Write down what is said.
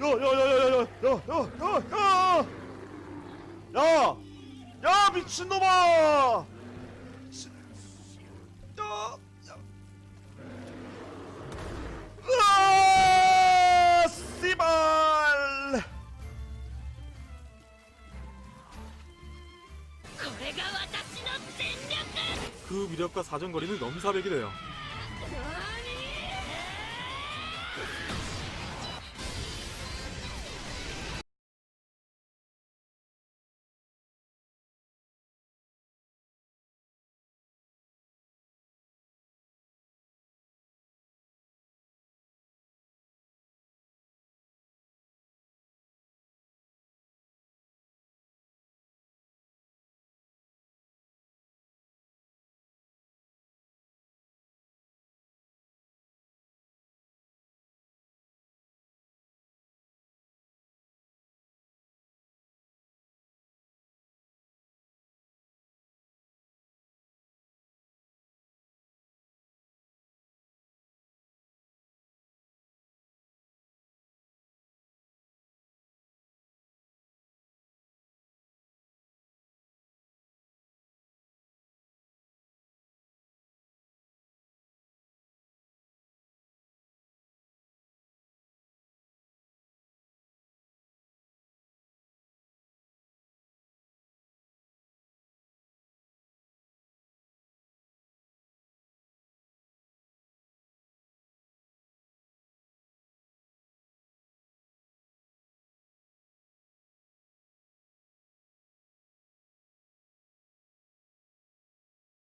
야야야야야야야야야야 야! 야 미친놈아 야, 야. 으아 씨발 これが私の全力그 위력과 사정거리는 넘사벽이래요.